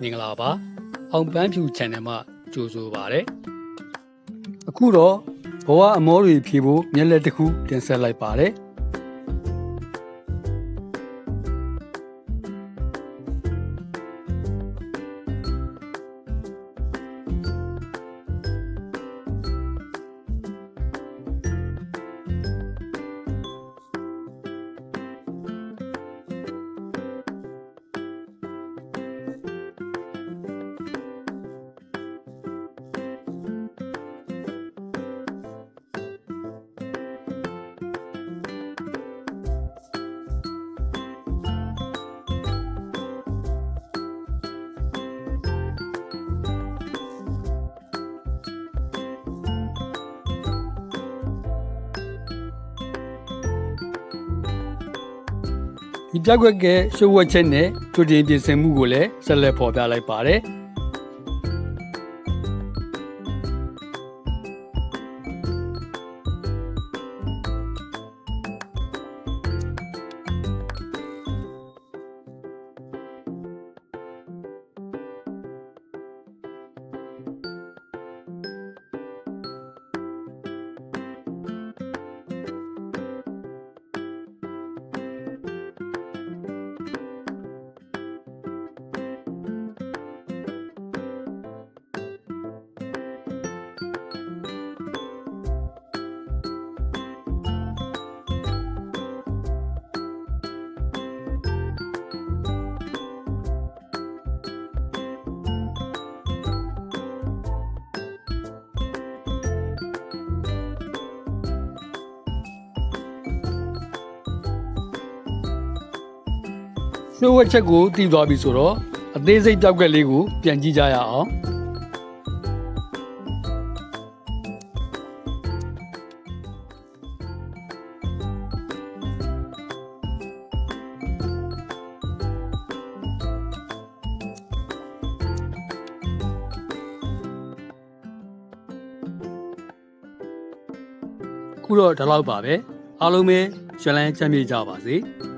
မင်္ဂလာပါအောင်ပန်းဖြူ channel မှာကြိုဆိုပါရစေအခုတော့ဘဝအမောတွေဖြေဖို့မျက်လက်တစ်ခုတင်ဆက်လိုက်ပါတယ် ဒီပြက်ကွက်ကရှုပ်ဝက်ချက်နဲ့ကြိုတင်ပြင်ဆင်မှုကိုလည်းဆက်လက်ဖော်ပြလိုက်ပါတယ် ရှုပ်ဝက်ချက်ကိုတည်သွားပြီဆိုတော့အသေးစိတ်ပြောက်ကလေးကိုပြန်ကြည့်ကြရအောင်ခုတော့ဒီလောက်ပါပဲအားလုံးပဲရှင်လန်းချမ်းမြေ့ကြပါစေ။